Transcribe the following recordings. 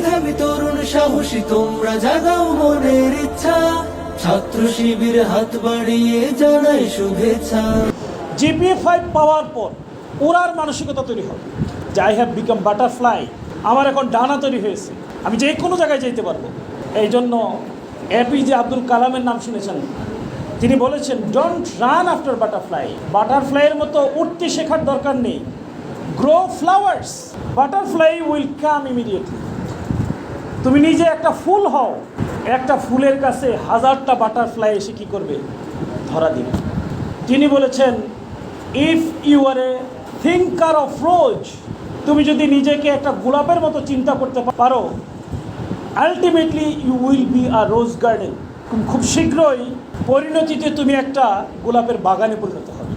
মেধাবী তরুণ সাহসী, তোমরা জাগাও মনের ইচ্ছা। ছাত্র শিবির হাত বাড়িয়ে জানাই শুভেচ্ছা। জিপিএ ফাইভ পাওয়ার পর ওরার মানসিকতা তৈরি হবে। যে আই হ্যাভ বিকাম বাটারফ্লাই আমার এখন ডানা তৈরি হয়েছে। আমি যে কোনো জায়গায় যেতে পারব। এই জন্য এপিজে আব্দুল কালামের নাম শুনেছেন। তিনি বলেছেন ডোন্ট রান আফটার বাটারফ্লাই বাটারফ্লাইয়ের মতো উঠতে শেখার দরকার নেই। Grow flowers butterfly will come immediately তুমি নিজে একটা ফুল হও। একটা ফুলের কাছে হাজারটা বাটারফ্লাই এসে কী করবে? ধরা দিবে। তিনি বলেছেন if you are a thinker of rose তুমি যদি নিজেকে একটা গোলাপের মতো চিন্তা করতে পারো ultimately you will be a rose garden খুব শীঘ্রই পরিণতিতে তুমি একটা গোলাপের বাগানে পরিণত হবে।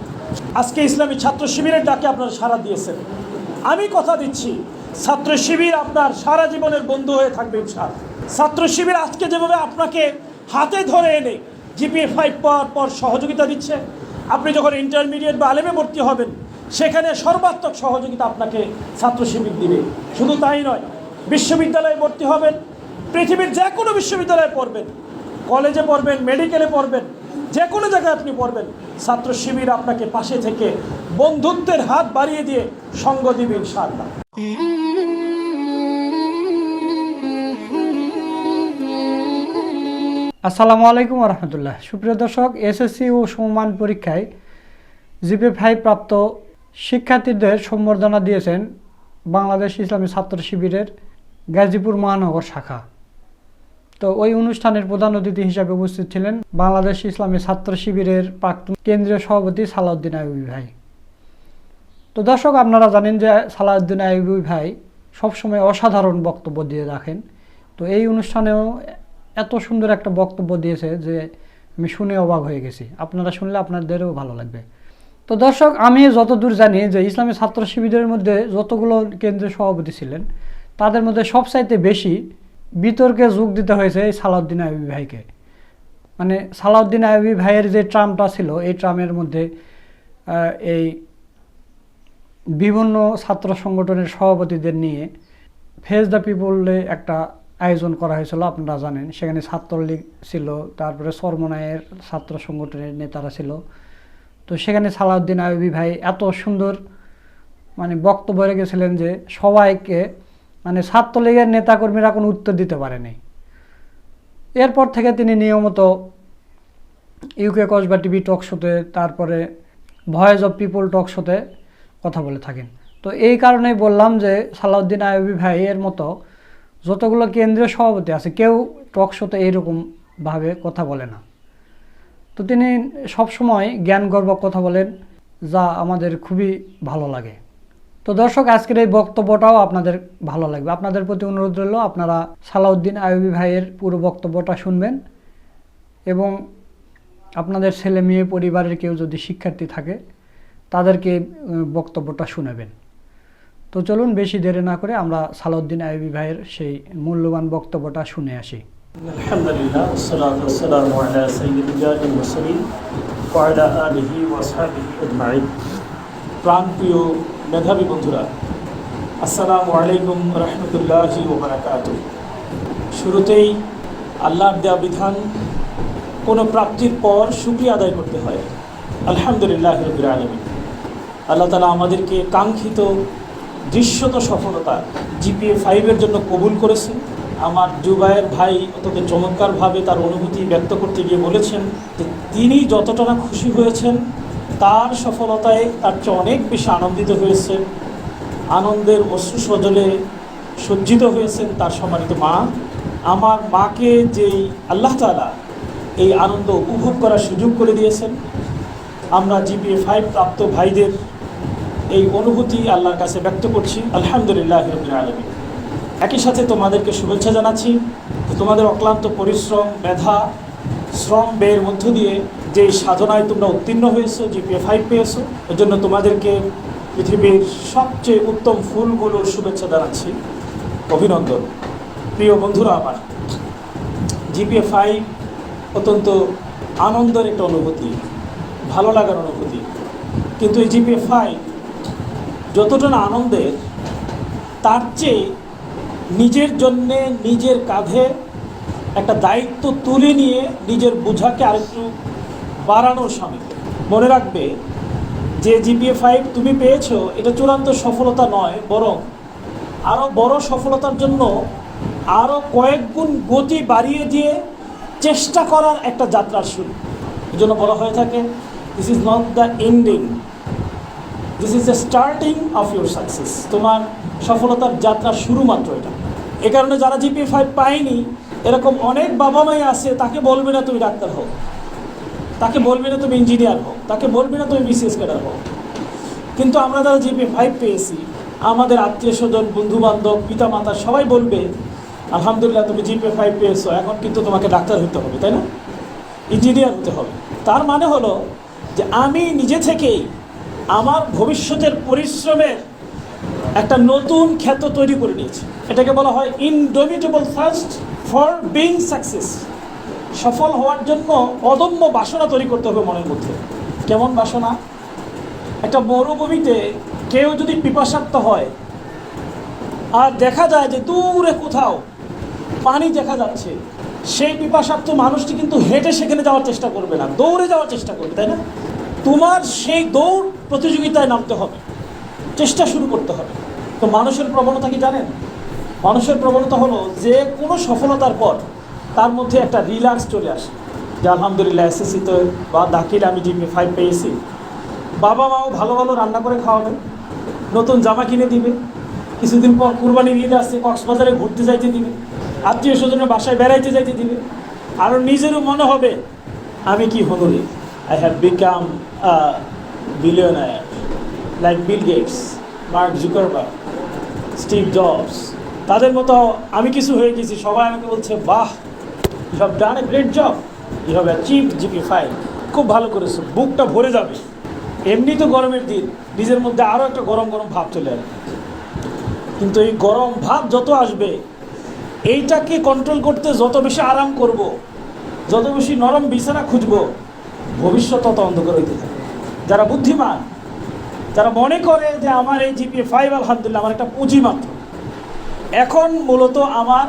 আজকে ইসলামী ছাত্র শিবিরের ডাকে আপনারা সাড়া দিয়েছেন। আমি কথা দিচ্ছি ছাত্র শিবির আপনার সারা জীবনের বন্ধু হয়ে থাকবে ইনশাল ছাত্র শিবির আজকে যেভাবে আপনাকে হাতে ধরে এনে জিপিএ ফাইভ পাওয়ার পর সহযোগিতা দিচ্ছে, আপনি যখন ইন্টারমিডিয়েট বা আলেমে ভর্তি হবেন, সেখানে সর্বাত্মক সহযোগিতা আপনাকে ছাত্র শিবির দিবে। শুধু তাই নয়, বিশ্ববিদ্যালয়ে ভর্তি হবেন, পৃথিবীর যে কোনো বিশ্ববিদ্যালয়ে পড়বেন, কলেজে পড়বেন মেডিকেলে পড়বেন যে কোনো জায়গায় আপনি পড়বেন। ছাত্র শিবির আপনাকে পাশে থেকে বন্ধুত্বের হাত বাড়িয়ে দিয়ে সঙ্গ দিবে ইনশাআল্লাহ। আসসালামু আলাইকুম রহমতুল্লাহ। সুপ্রিয় দর্শক, এসএসসি ও সমমান পরীক্ষায় জিপি ফাইভ প্রাপ্ত শিক্ষার্থীদের সম্বর্ধনা দিয়েছেন বাংলাদেশ ইসলামী ছাত্র শিবিরের গাজীপুর মহানগর শাখা। তো ওই অনুষ্ঠানের প্রধান অতিথি হিসাবে উপস্থিত ছিলেন বাংলাদেশ ইসলামী ছাত্র শিবিরের প্রাক্তন কেন্দ্রীয় সভাপতি সালাউদ্দিন আইবি ভাই। তো দর্শক, আপনারা জানেন যে সালাউদ্দিন আইবি ভাই সবসময় অসাধারণ বক্তব্য দিয়ে রাখেন। তো এই অনুষ্ঠানেও এত সুন্দর একটা বক্তব্য দিয়েছে যে আমি শুনে অবাক হয়ে গেছি। আপনারা শুনলে আপনাদেরও ভালো লাগবে। তো দর্শক, আমি যতদূর জানি যে ইসলামী ছাত্র শিবিরের মধ্যে যতগুলো কেন্দ্রীয় সভাপতি ছিলেন, তাদের মধ্যে সবচাইতে বেশি বিতর্কে যোগ দিতে হয়েছে এই সালাউদ্দিন আইবি ভাইকে। মানে সালাউদ্দিন আইবি ভাইয়ের যে ট্রামটা ছিল, এই ট্রামের মধ্যে এই বিভিন্ন ছাত্র সংগঠনের সভাপতিদের নিয়ে ফেস দ্য পিপলে একটা আয়োজন করা হয়েছিল, আপনারা জানেন। সেখানে ছাত্রলীগ ছিল, তারপরে সরমনায়ের ছাত্র সংগঠনের নেতারা ছিল। তো সেখানে সালাউদ্দিন আইবি ভাই এত সুন্দর মানে বক্তব্য রেখেছিলেন যে সবাইকে মানে ছাত্রলীগের নেতাকর্মীরা কোনো উত্তর দিতে পারেনি। এরপর থেকে তিনি নিয়মিত ইউকে কসবা টিভি টক শোতে তারপরে ভয়েস অফ পিপল টক শোতে কথা বলে থাকেন। তো এই কারণেই বললাম যে সালাউদ্দিন আইবি ভাই এর মতো যতগুলো কেন্দ্রীয় সভাপতি আছে, কেউ টক শোতে এইরকমভাবে কথা বলে না। তো তিনি সবসময় জ্ঞানগর্ব কথা বলেন, যা আমাদের খুবই ভালো লাগে। তো দর্শক, আজকের এই বক্তব্যটাও আপনাদের ভালো লাগবে। আপনাদের প্রতি অনুরোধ রইল, আপনারা সালাউদ্দিন আয়ুবী ভাইয়ের পুরো বক্তব্যটা শুনবেন এবং আপনাদের ছেলে মেয়ে পরিবারের কেউ যদি শিক্ষার্থী থাকে, তাদেরকে বক্তব্যটা শুনেবেন। তো চলুন, বেশি দেরি না করে আমরা সালাউদ্দিন আয়ুবী ভাইয়ের সেই মূল্যবান বক্তব্যটা শুনে আসি। প্রান্তীয় মেধাবী বন্ধুরা, আসসালামু আলাইকুম রহমতুল্লাহি ওবরাকাত শুরুতেই আল্লাহর দেওয়া বিধান, কোনো প্রাপ্তির পর শুক্রিয়া আদায় করতে হয়। আলহামদুলিল্লাহ রবির আলমী আল্লাহ তালা আমাদেরকে কাঙ্ক্ষিত দৃশ্যত সফলতা জিপিএ ফাইভের জন্য কবুল করেছেন। আমার জুবায়ের ভাই অত্যন্ত চমৎকারভাবে তার অনুভূতি ব্যক্ত করতে গিয়ে বলেছেন যে তিনি যতটা না খুশি হয়েছেন তার সফলতায় তার চেয়ে অনেক বেশি আনন্দিত হয়েছেন। আনন্দের অশ্রু সজলে সজ্জিত হয়েছেন তার সম্মানিত মা। আমার মাকে যেই আল্লাহ তালা এই আনন্দ উপভোগ করার সুযোগ করে দিয়েছেন, আমরা জিপিএ ফাইভ প্রাপ্ত ভাইদের এই অনুভূতি আল্লাহর কাছে ব্যক্ত করছি। আলহামদুলিল্লাহ রবিল আলমী একই সাথে তোমাদেরকে শুভেচ্ছা জানাচ্ছি তোমাদের অক্লান্ত পরিশ্রম মেধা শ্রম, ব্যয়ের মধ্য দিয়ে যে সাধনায় তোমরা উত্তীর্ণ হয়েছো জিপিএ ফাইভ পেয়েছ এর জন্য তোমাদেরকে পৃথিবীর সবচেয়ে উত্তম ফুলগুলোর শুভেচ্ছা জানাচ্ছি। অভিনন্দন। প্রিয় বন্ধুরা আমার জিপিএ ফাইভ অত্যন্ত আনন্দের একটা অনুভূতি, ভালো লাগার অনুভূতি। কিন্তু এই জিপিএ ফাইভ যতটা না আনন্দের, তার চেয়ে নিজের জন্যে, নিজের কাঁধে একটা দায়িত্ব তুলে নিয়ে নিজের বোঝাকে আরেকটু বাড়ানোর সামিল। মনে রাখবে, যে জিপিএ ফাইভ তুমি পেয়েছ, এটা চূড়ান্ত সফলতা নয়, বরং আরও বড় সফলতার জন্য আরও কয়েক গুণ গতি বাড়িয়ে দিয়ে চেষ্টা করার একটা যাত্রার শুরু। এই জন্য বলা হয়ে থাকে this is not the ending this is the starting of your success তোমার সফলতার যাত্রা শুরু মাত্র এটা। এ কারণে যারা জিপি ফাইভ পায়নি, এরকম অনেক বাবা মাই আছে, তাকে বলবে না তুমি ডাক্তার হও। তাকে বলবে না তুমি ইঞ্জিনিয়ার হও, তাকে বলবে না তুমি বিসিএস ক্যাডার হও। কিন্তু আমরা যারা জিপি ফাইভ পেয়েছি, আমাদের আত্মীয় স্বজন বন্ধু বান্ধব পিতা মাতা সবাই বলবে, আলহামদুলিল্লাহ, তুমি জিপি ফাইভ পেয়েছ, এখন কিন্তু তোমাকে ডাক্তার হতে হবে, তাই না? ইঞ্জিনিয়ার হতে হবে। তার মানে হলো যে আমি নিজে থেকেই আমার ভবিষ্যতের পরিশ্রমের একটা নতুন খ্যাত তৈরি করে নিয়েছি। এটাকে বলা হয় indomitable first for being success সফল হওয়ার জন্য অদম্য বাসনা তৈরি করতে হবে মনের মধ্যে। কেমন বাসনা? একটা মরুভূমিতে কেউ যদি পিপাসাক্ত হয়, আর দেখা যায় যে দূরে কোথাও পানি দেখা যাচ্ছে, সেই পিপাসাক্ত মানুষটি কিন্তু হেঁটে সেখানে যাওয়ার চেষ্টা করবে না, দৌড়ে যাওয়ার চেষ্টা করবে, তাই না? তোমার সেই দৌড় প্রতিযোগিতায় নামতে হবে, চেষ্টা শুরু করতে হবে। তো মানুষের প্রবণতা কি জানেন? মানুষের প্রবণতা হলো যে কোনো সফলতার পর তার মধ্যে একটা রিল্যাক্স চলে আসে, যে আলহামদুলিল্লাহ এসএসসিতে বা দাখিল আমি জিপি ফাইভ পেয়েছি। বাবা মাও ভালো ভালো রান্না করে খাওয়াবে, নতুন জামা কিনে দিবে, কিছুদিন পর কুরবানির ঈদ আসছে, কক্সবাজারে ঘুরতে যাইতে দিবে, আত্মীয় স্বজনের বাসায় বেড়াইতে যাইতে দিবে। আরও নিজেরও মনে হবে, আমি কি হলো রে I have become billionaire like Bill Gates Mark Zuckerberg Steve Jobs তাদের মতো আমি কিছু হয়ে গেছি, সবাই আমাকে বলছে, বাহ have done a great job you have achieve GP five খুব ভালো করেছ। বুকটা ভরে যাবে। এমনি তো গরমের দিন। নিজের মধ্যে আরও একটা গরম গরম ভাব চলে আসবে। কিন্তু এই গরম ভাব যত আসবে, এইটাকে কন্ট্রোল করতে যত বেশি আরাম করব, যত বেশি নরম বিছানা খুঁজব, ভবিষ্যৎ তত অন্ধকার হইতে থাকে যারা বুদ্ধিমান, যারা মনে করে যে আমার এই জিপিএ ফাইভ আলহামদুলিল্লাহ আমার একটা পুঁজি মাত্র। এখন মূলত আমার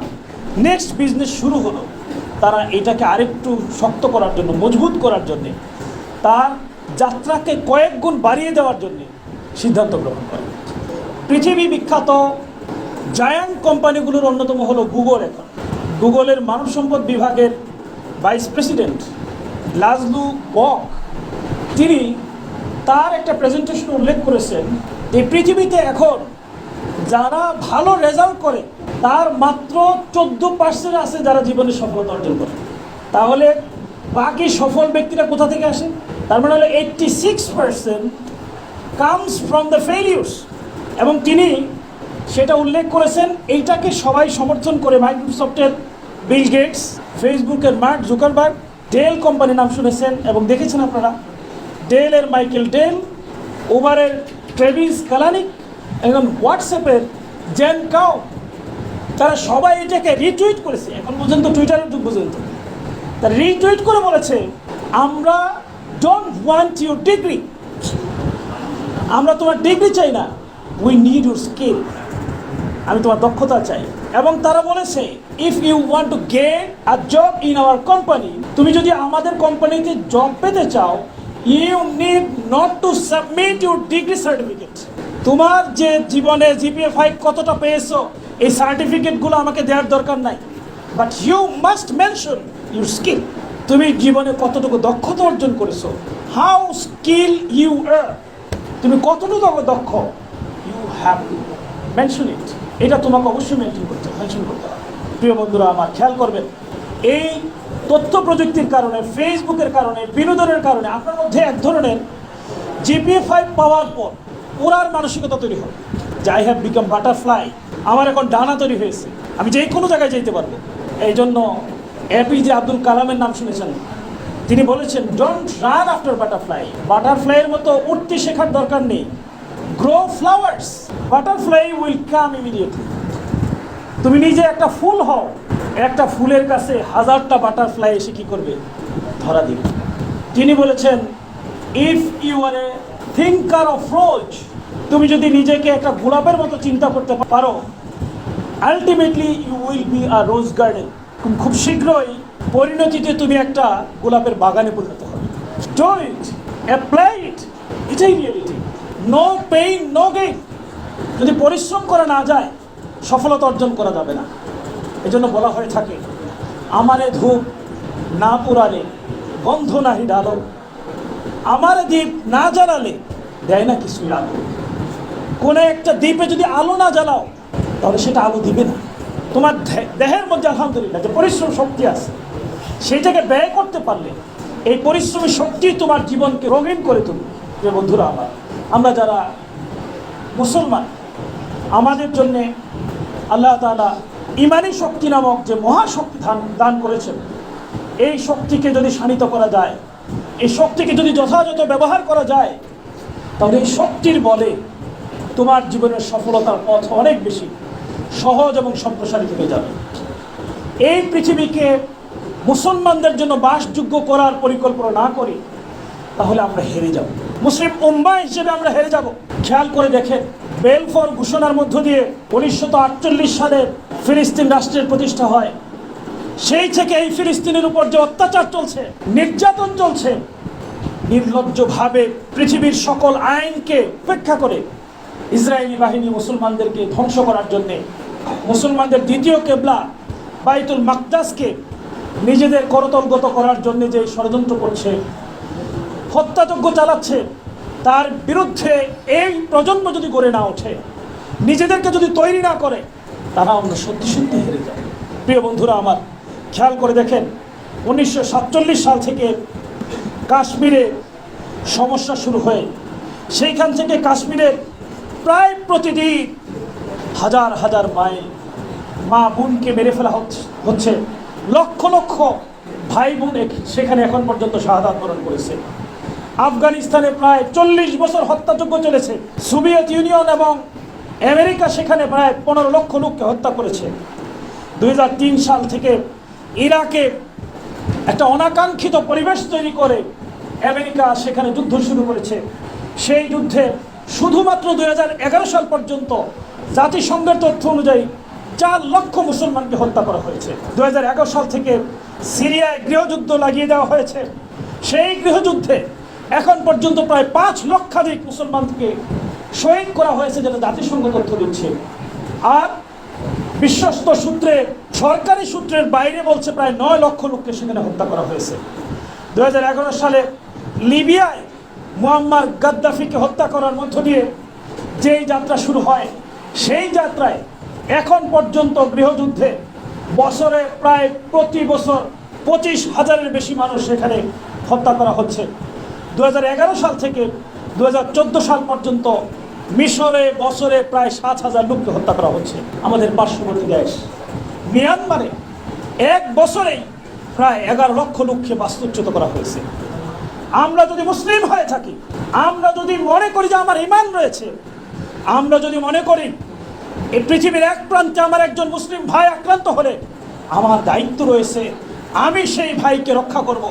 নেক্সট বিজনেস শুরু হলো। তারা এটাকে আরেকটু শক্ত করার জন্য, মজবুত করার জন্যে, তার যাত্রাকে কয়েক গুণ বাড়িয়ে দেওয়ার জন্যে সিদ্ধান্ত গ্রহণ করে। পৃথিবী বিখ্যাত জায়ান্ট কোম্পানিগুলোর অন্যতম হলো গুগল এখন। গুগলের মানব সম্পদ বিভাগের ভাইস প্রেসিডেন্ট লাজলু বক, তিনি তার একটা প্রেজেন্টেশন উল্লেখ করেছেন যে, পৃথিবীতে এখন যারা ভালো রেজাল্ট করে তার মাত্র চোদ্দ পার্সেন্ট আছে যারা জীবনে সফলতা অর্জন করে। তাহলে বাকি সফল ব্যক্তিরা কোথা থেকে আসে? তার মানে হলো eighty six percent comes from the failures এবং তিনি সেটা উল্লেখ করেছেন, এইটাকে সবাই সমর্থন করে। মাইক্রোসফটের বিল গেটস, ফেসবুকের মার্ক জুকারবার্গ, ডেল কোম্পানির নাম শুনেছেন এবং দেখেছেন আপনারা। ডেলের মাইকেল ডেল, উবারের ট্রেভিস কালানিক, এবং হোয়াটসঅ্যাপের জেন কাও। তারা সবাই এটাকে রিটুইট করেছে। এখন পর্যন্ত টুইটারের যুগ পর্যন্ত। তারা রিটুইট করে বলেছে, আমরা ডোন্ট ওয়ান্ট ইউর ডিগ্রি আমরা তোমার ডিগ্রি চাই না। উই নিড ইউর স্কিল আমি তোমার দক্ষতা চাই। এবং তারা বলেছে if you want to get a job in our company তুমি যদি আমাদের কোম্পানিতে জব পেতে চাও you need not to submit your degree certificate তোমার যে জীবনে জিপিএ ফাইভ কতটা পেয়েছ এই সার্টিফিকেটগুলো আমাকে দেওয়ার দরকার নাই। But you must mention your skill তুমি জীবনে কতটুকু দক্ষতা অর্জন করেছ? হাউ স্কিল ইউ আর তুমি কতটুকু দক্ষ? You have to mention it এটা তোমাকে অবশ্যই মেনশন করতে মেনশন করতে হবে। প্রিয় বন্ধুরা, আমার খেয়াল করবেন, এই তথ্য প্রযুক্তির কারণে ফেসবুকের কারণে, বিনোদনের কারণে, আপনার মধ্যে এক ধরনের জিপিএ ফাইভ পাওয়ার পর ওরার মানসিকতা তৈরি হবে। আই হ্যাভ বিকাম বাটারফ্লাই আমার এখন ডানা তৈরি হয়েছে। আমি যে কোনো জায়গায় যেতে পারব। এই জন্য এপিজে আব্দুল কালামের নাম শুনেছেন। তিনি বলেছেন ডোন্ট রান আফটার বাটারফ্লাই বাটারফ্লাইয়ের মতো উঠতে শেখার দরকার নেই। Grow flowers butterfly will come immediately তুমি নিজে একটা ফুল হও। একটা ফুলের কাছে হাজারটা বাটারফ্লাই এসে কী করবে? ধরা দিবে। তিনি বলেছেন if you are a thinker of rose তুমি যদি নিজেকে একটা গোলাপের মতো চিন্তা করতে পারো ultimately you will be a rose garden খুব শীঘ্রই পরিণতিতে তুমি একটা গোলাপের বাগানে পরিণত হবে। ডু ইট অ্যাপ্লাই ইট এটাই reality no pain no gain যদি পরিশ্রম করা না যায়, সফলতা অর্জন করা যাবে না। এজন্য বলা হয়ে থাকে, আমারে ধূপ না পুরালে, গন্ধ নাহি ডালো আমারে দ্বীপ না জ্বালালে, দেয় না কিছুই আলো কোনো একটা দ্বীপে যদি আলো না জ্বালাও, তাহলে সেটা আলো দিবে না। তোমার দেহের মধ্যে আলহামদুলিল্লাহ যে পরিশ্রম শক্তি আছে, সেইটাকে ব্যয় করতে পারলে এই পরিশ্রমী শক্তি তোমার জীবনকে রঙিন করে তুলবে। যে বন্ধুরা আমার, আমরা যারা মুসলমান, আমাদের জন্যে আল্লাহ তাআলা ইমানি শক্তি নামক যে মহাশক্তি দান দান করেছেন, এই শক্তিকে যদি শানিত করা যায়, এই শক্তিকে যদি যথাযথ ব্যবহার করা যায়, তাহলে এই শক্তির বলে তোমার জীবনের সফলতার পথ অনেক বেশি সহজ এবং সম্প্রসারিত হয়ে যাবে। এই পৃথিবীকে মুসলমানদের জন্য বাসযোগ্য করার পরিকল্পনা না করি তাহলে আমরা হেরে যাব। মুসলিম উম্মা হিসেবে আমরা হেরে যাব। খেয়াল করে দেখেন, বেলফর ঘোষণার মধ্য দিয়ে উনিশশো আটচল্লিশ সালে ফিলিস্তিন রাষ্ট্রের প্রতিষ্ঠা হয়। সেই থেকে এই ফিলিস্তিনের উপর যে অত্যাচার চলছে, নির্যাতন চলছে, নির্লজ্জভাবে পৃথিবীর সকল আইনকে উপেক্ষা করে ইসরায়েলি বাহিনী মুসলমানদেরকে ধ্বংস করার জন্যে মুসলমানদের দ্বিতীয় কেবলা বাইতুল মাকদাসকে নিজেদের করতলগত করার জন্য যে ষড়যন্ত্র করছে, হত্যাযজ্ঞ চালাচ্ছে, তার বিরুদ্ধে এই প্রজন্ম যদি গড়ে না ওঠে, নিজেদেরকে যদি তৈরি না করে, তারা আমরা সত্যি সত্যি হেরে যায় প্রিয় বন্ধুরা আমার, খেয়াল করে দেখেন, উনিশশো সাতচল্লিশ সাল থেকে কাশ্মীরে সমস্যা শুরু হয়ে, সেইখান থেকে কাশ্মীরের প্রায় প্রতিদিন হাজার হাজার মাইল মা বোনকে মেরে ফেলা হচ্ছে লক্ষ লক্ষ ভাই বোন সেখানে এখন পর্যন্ত শাহাদাত বরণ করেছে। আফগানিস্তানে প্রায় চল্লিশ বছর হত্যাযজ্ঞ চলেছে। সোভিয়েত ইউনিয়ন এবং আমেরিকা সেখানে প্রায় পনেরো লক্ষ লোককে হত্যা করেছে। দু হাজার তিন সাল থেকে ইরাকে একটা অনাকাঙ্ক্ষিত পরিবেশ তৈরি করে আমেরিকা সেখানে যুদ্ধ শুরু করেছে। সেই যুদ্ধে শুধুমাত্র দু হাজার এগারো সাল পর্যন্ত জাতিসংঘের তথ্য অনুযায়ী চার লক্ষ মুসলমানকে হত্যা করা হয়েছে। দু হাজার এগারো সাল থেকে সিরিয়ায় গৃহযুদ্ধ লাগিয়ে দেওয়া হয়েছে। সেই গৃহযুদ্ধে এখন পর্যন্ত প্রায় পাঁচ লক্ষাধিক মুসলমানকে শহীদ করা হয়েছে যেটা জাতিসংঘ তথ্য দিচ্ছে। আর বিশ্বস্ত সূত্রে, সরকারি সূত্রের বাইরে বলছে প্রায় নয় লক্ষ লোককে সেখানে হত্যা করা হয়েছে। দু হাজার এগারো সালে লিবিয়ায় মুয়াম্মার গাদ্দাফিকে হত্যা করার মধ্য দিয়ে যেই যাত্রা শুরু হয়, সেই যাত্রায় এখন পর্যন্ত গৃহযুদ্ধে বছরে প্রায় প্রতি বছর পঁচিশ হাজারের বেশি মানুষ সেখানে হত্যা করা হচ্ছে। দু হাজার এগারো সাল থেকে দু হাজার চোদ্দ সাল পর্যন্ত মিশরে বছরে প্রায় সাত হাজার লোককে হত্যা করা হচ্ছে আমাদের পার্শ্ববর্তী দেশ। মিয়ানমারে এক বছরেই প্রায় এগারো লক্ষ লোককে বাস্তুচ্যুত করা হয়েছে। আমরা যদি মুসলিম হয়ে থাকি, আমরা যদি মনে করি যে আমার ইমান রয়েছে, আমরা যদি মনে করি এই পৃথিবীর এক প্রান্তে আমার একজন মুসলিম ভাই আক্রান্ত হলে আমার দায়িত্ব রয়েছে, আমি সেই ভাইকে রক্ষা করব।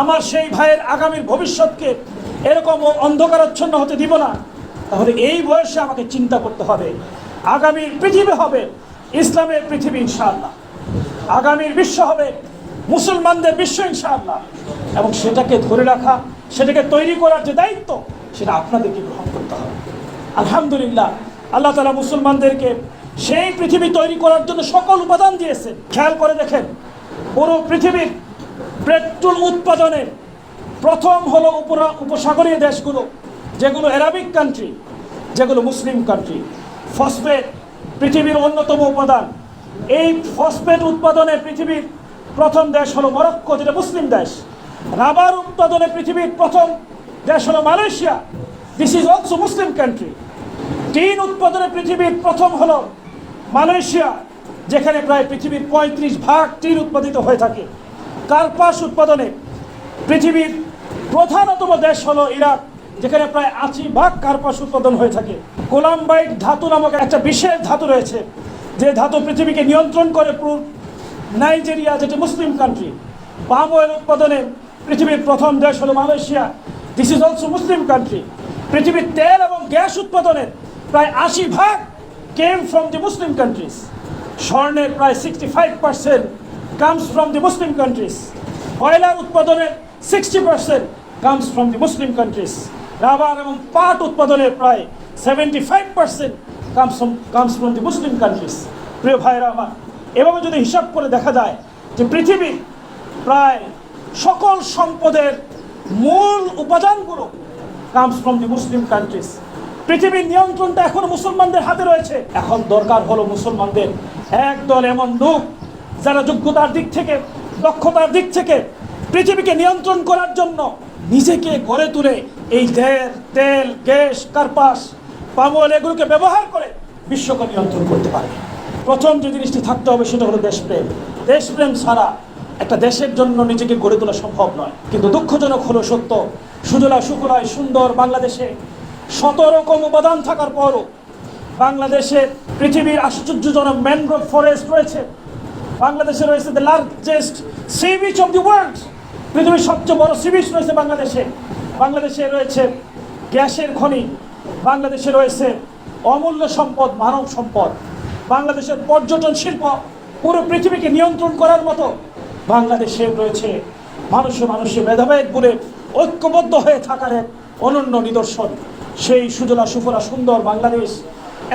আমার সেই ভাইয়ের আগামীর ভবিষ্যৎকে এরকম অন্ধকারাচ্ছন্ন হতে দিব না। তাহলে এই বয়সে আমাকে চিন্তা করতে হবে। আগামীর পৃথিবী হবে ইসলামের পৃথিবী, ইনশাআল্লাহ। আগামীর বিশ্ব হবে মুসলমানদের বিশ্ব ইনশাআল্লাহ। এবং সেটাকে ধরে রাখা, সেটাকে তৈরি করার যে দায়িত্ব, সেটা আপনাদেরকে গ্রহণ করতে হবে। আলহামদুলিল্লাহ, আল্লাহ তালা মুসলমানদেরকে সেই পৃথিবী তৈরি করার জন্য সকল উপাদান দিয়েছে খেয়াল করে দেখেন, পুরো পৃথিবীর পেট্রোল উৎপাদনের প্রথম হলো উপসাগরীয় দেশগুলো, যেগুলো অ্যারাবিক কান্ট্রি যেগুলো মুসলিম কান্ট্রি ফসফেট পৃথিবীর অন্যতম উপাদান। এই ফসফেট উৎপাদনে পৃথিবীর প্রথম দেশ হলো মরক্কো, যেটা মুসলিম দেশ। রাবার উৎপাদনে পৃথিবীর প্রথম দেশ হলো Malaysia. This is also Muslim country tin উৎপাদনে পৃথিবীর প্রথম হলো মালয়েশিয়া, যেখানে প্রায় পৃথিবীর পঁয়ত্রিশ ভাগ টিন উৎপাদিত হয়ে থাকে। কার্পাস উৎপাদনে পৃথিবীর প্রধানতম দেশ হলো ইরাক, যেখানে প্রায় আশি ভাগ কার্পাস উৎপাদন হয়ে থাকে। কোলাম্বাইট ধাতু নামক একটা বিশেষ ধাতু রয়েছে। যে ধাতু পৃথিবীকে নিয়ন্ত্রণ করে নাইজেরিয়া, যেটি মুসলিম কান্ট্রি পাম অয়েল উৎপাদনে পৃথিবীর প্রথম দেশ হলো Malaysia. This is also Muslim country পৃথিবীর তেল এবং গ্যাস উৎপাদনের প্রায় আশি ভাগ came from the Muslim countries স্বর্ণের প্রায় sixty five percent comes from the Muslim countries কয়লার উৎপাদনের sixty percent comes from the Muslim countries rubber এবং পাট উৎপাদনের প্রায় seventy five percent comes comes from the Muslim countries প্রিয় ভাইরা আমার এভাবে যদি হিসাব করে দেখা যায় যে পৃথিবীর প্রায় সকল সম্পদের মূল উপাদানগুলো comes from the Muslim countries পৃথিবীর নিয়ন্ত্রণটা এখন মুসলমানদের হাতে রয়েছে। এখন দরকার হলো মুসলমানদের একদল এমন লোক যারা যোগ্যতার দিক থেকে, দক্ষতার দিক থেকে পৃথিবীকে নিয়ন্ত্রণ করার জন্য নিজেকে গড়ে তুলে এই তেল তেল, গ্যাস, কার্পাস পামল এগুলোকে ব্যবহার করে বিশ্বকে নিয়ন্ত্রণ করতে পারে। প্রথম যে জিনিসটি থাকতে হবে সেটা হলো দেশপ্রেম। দেশপ্রেম ছাড়া একটা দেশের জন্য নিজেকে গড়ে তোলা সম্ভব নয়। কিন্তু দুঃখজনক হলো সত্য, সুজলা সুফলায় সুন্দর বাংলাদেশে শত রকম উপাদান থাকার পরও বাংলাদেশে পৃথিবীর আশ্চর্যজনক ম্যানগ্রোভ ফরেস্ট রয়েছে। বাংলাদেশে রয়েছে the largest sea beach of the world পৃথিবীর সবচেয়ে বড় সি বিচ রয়েছে বাংলাদেশে। বাংলাদেশে রয়েছে গ্যাসের খনি। বাংলাদেশে রয়েছে অমূল্য সম্পদ, মানব সম্পদ। বাংলাদেশের পর্যটন শিল্প পুরো পৃথিবীকে নিয়ন্ত্রণ করার মতো বাংলাদেশে রয়েছে। মানুষে মানুষে ভেদাভেদ বলে ঐক্যবদ্ধ হয়ে থাকার এক অনন্য নিদর্শন। সেই সুজলা সুফলা সুন্দর বাংলাদেশ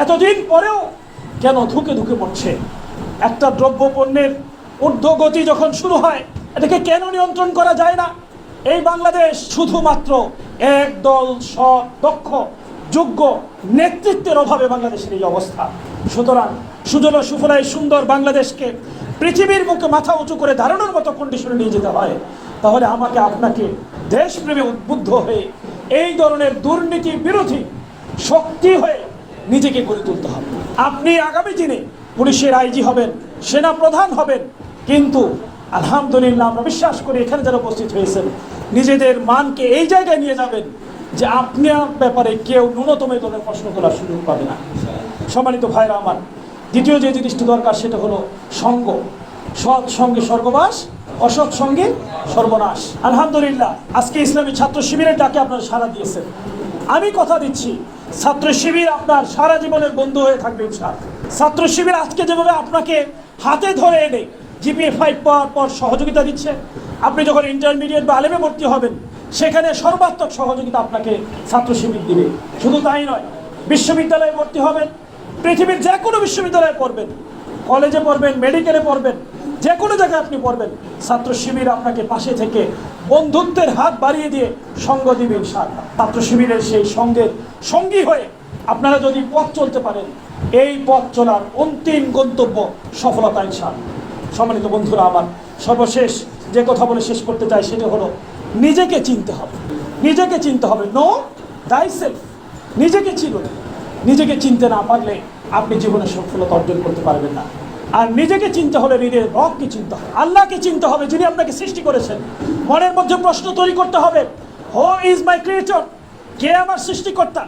এতদিন পরেও কেন ধুকে ধুকে পড়ছে? একটা দ্রব্য পণ্যের ঊর্ধ্বগতি যখন শুরু হয়, এটাকে কেন নিয়ন্ত্রণ করা যায় না? এই বাংলাদেশ শুধুমাত্র একদল সৎ দক্ষ যোগ্য নেতৃত্বের অভাবে বাংলাদেশের এই অবস্থা। সুতরাং সুজলা সুফলায় সুন্দর বাংলাদেশকে পৃথিবীর মুখে মাথা উঁচু করে দাঁড়ানোর মতো কন্ডিশনে নিয়ে যেতে হয়, তাহলে আমাকে আপনাকে দেশপ্রেমে উদ্বুদ্ধ হয়ে এই ধরনের দুর্নীতি বিরোধী শক্তি হয়ে নিজেকে গড়ে তুলতে হবে। আপনি আগামী দিনে পুলিশের আইজি হবেন সেনা প্রধান হবেন, কিন্তু আলহামদুলিল্লাহ আমরা বিশ্বাস করি এখানে যারা উপস্থিত হয়েছেন, নিজেদের মানকে এই জায়গায় নিয়ে যাবেন যে আপনার ব্যাপারে কেউ ন্যূনতম এই ধরনের প্রশ্ন করার সুযোগ পাবে না। সম্মানিত ভাইরা আমার, দ্বিতীয় যে জিনিসটি দরকার সেটা হলো সঙ্গ। সৎ সঙ্গে স্বর্গবাস, অসৎ সঙ্গে সর্বনাশ। আলহামদুলিল্লাহ, আজকে ইসলামী ছাত্র শিবিরের ডাকে আপনারা সাড়া দিয়েছেন। আমি কথা দিচ্ছি, ছাত্র শিবির আপনার সারা জীবনের বন্ধু হয়ে থাকবে ছাত্র শিবির আজকে যেভাবে আপনাকে হাতে ধরে এনে জিপিএ ফাইভ পাওয়ার পর সহযোগিতা দিচ্ছে, আপনি যখন ইন্টারমিডিয়েট বা আলেমে ভর্তি হবেন সেখানে সর্বাত্মক সহযোগিতা আপনাকে ছাত্র শিবির দিবে। শুধু তাই নয়, বিশ্ববিদ্যালয়ে ভর্তি হবেন, পৃথিবীর যে কোনো বিশ্ববিদ্যালয়ে পড়বেন, কলেজে পড়বেন, মেডিকেলে পড়বেন, যে কোনো জায়গায় আপনি পড়বেন, ছাত্র শিবির আপনাকে পাশে থেকে বন্ধুত্বের হাত বাড়িয়ে দিয়ে সঙ্গ দিবে ইনশাআল্লাহ। ছাত্র শিবিরের সেই সঙ্গের সঙ্গী হয়ে আপনারা যদি পথ চলতে পারেন, এই পথ চলার অন্তিম গন্তব্য সফলতা ইনশাআল্লাহ। সম্মানিত বন্ধুরা, আমার সর্বশেষ যে কথা বলে শেষ করতে চাই সেটা হলো নিজেকে চিনতে হবে। নিজেকে চিনতে হবে। নো দাই সেলফ নিজেকে চিনুন নিজেকে চিনতে না পারলে আপনি জীবনে সফলতা অর্জন করতে পারবেন না। আর নিজেকে চিনতে হলে নিজের রবকে চিনতে হবে। আল্লাহকে চিনতে হবে যিনি আপনাকে সৃষ্টি করেছেন। মনের মধ্যে প্রশ্ন তৈরি করতে হবে হো ইজ মাই ক্রিয়েটর কে আমার সৃষ্টিকর্তা?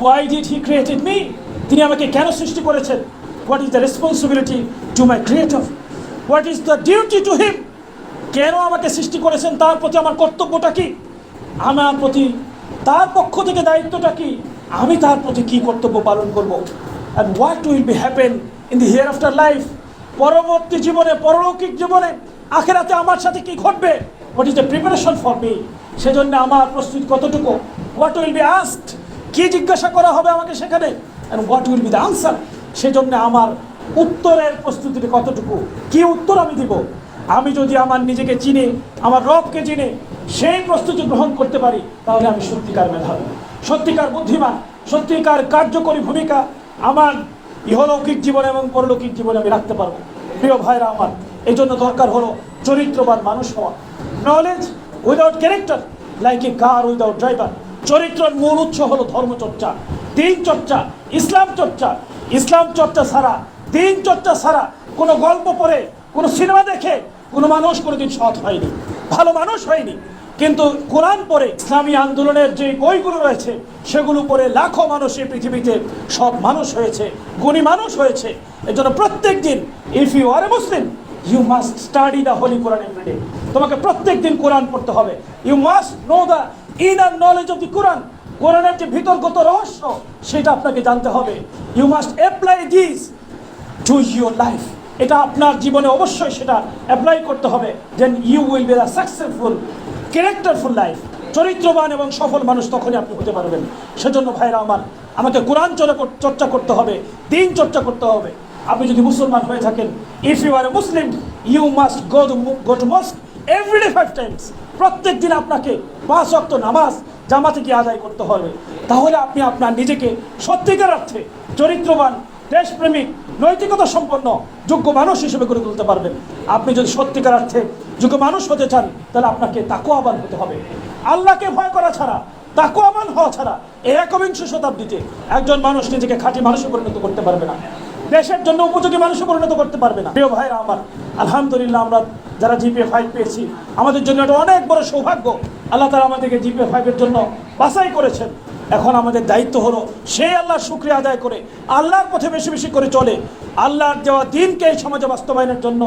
Why did he created me তিনি আমাকে কেন সৃষ্টি করেছেন? What is the responsibility to my creator what is the duty to him কেন আমাকে সৃষ্টি করেছেন? তার প্রতি আমার কর্তব্যটা কি? আমার প্রতি তার পক্ষ থেকে দায়িত্বটা কি? আমি তার প্রতি কি কর্তব্য পালন করব? And what will be happen in the here after life পরবর্তী জীবনে, পরলৌকিক জীবনে, আখেরাতে আমার সাথে কি ঘটবে? What is the preparation for me সেজন্য আমার প্রস্তুতি কতটুকু? হোয়াট উইল বি আস্ট কি জিজ্ঞাসা করা হবে আমাকে সেখানে? And what will be the answer সেজন্য আমার উত্তরের প্রস্তুতিটা কতটুকু? কি উত্তর আমি দিব? আমি যদি আমার নিজেকে চিনে, আমার রবকে চিনে, সেই প্রস্তুতি গ্রহণ করতে পারি, তাহলে আমি সত্যিকার মেধাবী। সত্যিকার বুদ্ধিমান, সত্যিকার কার্যকরী ভূমিকা আমার ইহলৌকিক জীবনে এবং পরলৌকিক জীবনে আমি রাখতে পারব। প্রিয় ভাইরা আমার, এই জন্য দরকার হলো চরিত্রবান মানুষ হওয়া। Knowledge without character like a car without driver চরিত্রের মূল উৎস হলো ধর্মচর্চা, দিন চর্চা, ইসলাম চর্চা। ইসলাম চর্চা ছাড়া, দিন চর্চা ছাড়া কোনো গল্প পড়ে, কোনো সিনেমা দেখে কোনো মানুষ কোনোদিন সৎ হয়নি, ভালো মানুষ হয়নি। কিন্তু কোরআন পরে ইসলামী আন্দোলনের যে বইগুলো রয়েছে সেগুলো পরে লাখো মানুষ এই পৃথিবীতে সৎ মানুষ হয়েছে, গুণী মানুষ হয়েছে। এর জন্য প্রত্যেক দিন if you are a Muslim you must study the holy Quran everyday তোমাকে প্রত্যেক দিন কোরআন পড়তে হবে। You must know the inner knowledge of the Quran কোরআনের যে ভিতরগত রহস্য, সেটা আপনাকে জানতে হবে। You must apply this to your life এটা আপনার জীবনে অবশ্যই সেটা অ্যাপ্লাই করতে হবে then you will be the successful characterful life চরিত্রবান এবং সফল মানুষ তখনই আপনি হতে পারবেন। সেজন্য ভাইরা আমার, আমাকে কোরআন চর্চা করতে হবে, দিন চর্চা করতে হবে। আপনি যদি মুসলমান হয়ে থাকেন if you are a Muslim you must go go to mosque everyday five times প্রত্যেক দিন আপনাকে পাঁচ অক্ত নামাজ জামাতে গিয়ে আদায় করতে হবে। তাহলে আপনি আপনার নিজেকে সত্যিকার অর্থে চরিত্রবান দেশপ্রেমিক, নৈতিকতা সম্পন্ন, যোগ্য মানুষ হিসেবে গড়ে তুলতে পারবেন। আপনি যদি সত্যিকার অর্থে যোগ্য মানুষ হতে চান, তাহলে আপনাকে তাকুয়াবান হতে হবে। আল্লাহকে ভয় করা ছাড়া, তাকুয়াবান হওয়া ছাড়া এই একবিংশ শতাব্দীতে একজন মানুষ নিজেকে খাঁটি মানুষে পরিণত করতে পারবে না। দেশের জন্য উপযোগী মানুষে পরিণত করতে পারবে না। প্রিয় ভাইরা আমার, আলহামদুলিল্লাহ আমরা যারা জিপিএ ফাইভ পেয়েছি, আমাদের জন্য এটা অনেক বড় সৌভাগ্য। আল্লাহ তারা আমাদেরকে জিপিএ ফাইভের জন্য বাছাই করেছেন। এখন আমাদের দায়িত্ব হলো সেই আল্লাহর শুক্রিয়া আদায় করে, আল্লাহর পথে বেশি বেশি করে চলে, আল্লাহর দেওয়া দিনকে এই সমাজে বাস্তবায়নের জন্য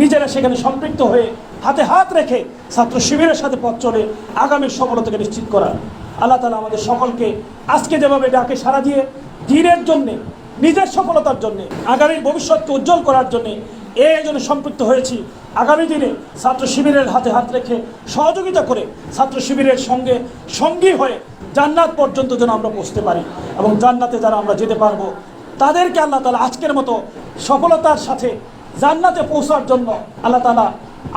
নিজেরা সেখানে সম্পৃক্ত হয়ে হাতে হাত রেখে ছাত্র শিবিরের সাথে পথ চলে আগামীর সফলতাকে নিশ্চিত করা আল্লাহ তালা আমাদের সকলকে আজকে যেভাবে ডাকে সারা দিয়ে, দিনের জন্যে, নিজের সফলতার জন্যে, আগামীর ভবিষ্যৎকে উজ্জ্বল করার জন্যে এই জন্য সম্পৃক্ত হয়েছি। আগামী দিনে ছাত্র শিবিরের হাতে হাত রেখে সহযোগিতা করে ছাত্র শিবিরের সঙ্গে সঙ্গী হয়ে জান্নাত পর্যন্ত যেন আমরা পৌঁছতে পারি এবং জান্নাতে যারা আমরা যেতে পারব, তাদেরকে আল্লাহ তালা আজকের মতো সফলতার সাথে জান্নাতে পৌঁছার জন্য আল্লাহ তালা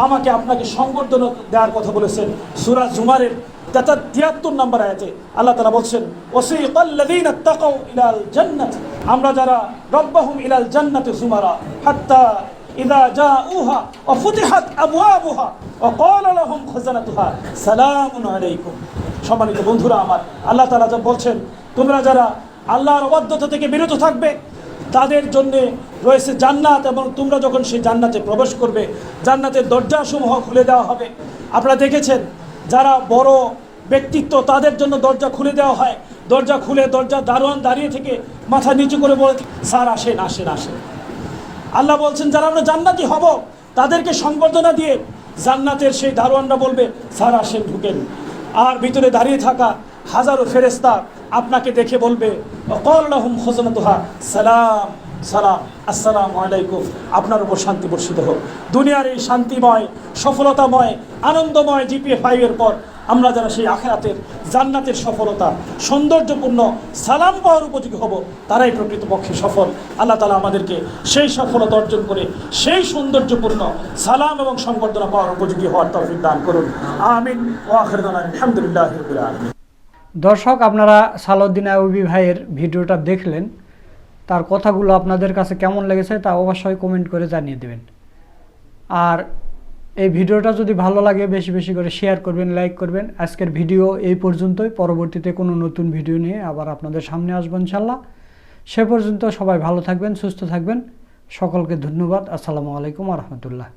আমাকে আপনাকে সংবর্ধনা দেওয়ার কথা বলেছেন। সুরাজ জুমারের তেতা তিয়াত্তর নম্বর আয়াতে আল্লাহ তালা বলছেন ওসিকাল্লাযীনা তাকাউ ইলাল জান্নাত। আমরা যারা রব্বাহুম ইলাল জান্নাতি জুমারা, হাত্তা ইদা জাউহা ওয়া ফুতিহাত আবওয়াবুহা ওয়া ক্বালা লাহুম খাজানাতুহা সালামুন আলাইকুম। সম্মানিত বন্ধুরা আমার, আল্লাহ তাআলা যা বলছেন, তোমরা যারা আল্লাহর অবাধ্যতা থেকে বিরত থাকবে, তাদের জন্য রয়েছে জান্নাত এবং তোমরা যখন সেই জান্নাতে প্রবেশ করবে, জান্নাতের দরজাসমূহ খুলে দেওয়া হবে। আপনারা দেখেছেন, যারা বড় ব্যক্তিত্ব, তাদের জন্য দরজা খুলে দেওয়া হয়। দরজা খুলে দরজা দারোয়ান দাঁড়িয়ে থেকে মাথা নিচু করে বলে, স্যার, আসেন আসেন আসেন। আল্লাহ বলছেন, যারা আমরা জান্নাতি হব, তাদেরকে সংবর্ধনা দিয়ে জান্নাতের সেই দারোয়ানরা বলবে স্যার আসেন ঢুকেন। আর ভিতরে দাঁড়িয়ে থাকা হাজারো ফেরেস্তা আপনাকে দেখে বলবে কল্লাহুম খোসনাতুহা সালাম সালাম, আসসালাম আলাইকুম। আপনার উপর শান্তি বর্ষিত হোক। দুনিয়ার এই শান্তিময়, সফলতাময়, আনন্দময় জিপিএ ফাইভের পর আমরা যারা সেই আখেরাতের জান্নাতের সফলতা, সৌন্দর্যপূর্ণ সালাম পাওয়ার উপযোগী হব, তারাই প্রকৃতপক্ষে সফল। আল্লাহ তালা আমাদেরকে সেই সফলতা অর্জন করে সেই সৌন্দর্যপূর্ণ সালাম এবং সংবর্ধনা পাওয়ার উপযোগী হওয়ার তৌফিক দান করুন। আমিন। ও আখরদান আলহামদুলিল্লাহ দর্শক, আপনারা সালাউদ্দিন আউবি ভাইয়ের ভিডিওটা দেখলেন। তার কথাগুলো আপনাদের কাছে কেমন লেগেছে তা অবশ্যই কমেন্ট করে জানিয়ে দেবেন। আর এই ভিডিওটা যদি ভালো লাগে, বেশি বেশি করে শেয়ার করবেন লাইক করবেন। আজকের ভিডিও এই পর্যন্তই। পরবর্তীতে কোনো নতুন ভিডিও নিয়ে আবার আপনাদের সামনে আসব ইনশাল্লাহ। সে পর্যন্ত সবাই ভালো থাকবেন, সুস্থ থাকবেন। সকলকে ধন্যবাদ। আসসালামু আলাইকুম রহমতুল্লাহ।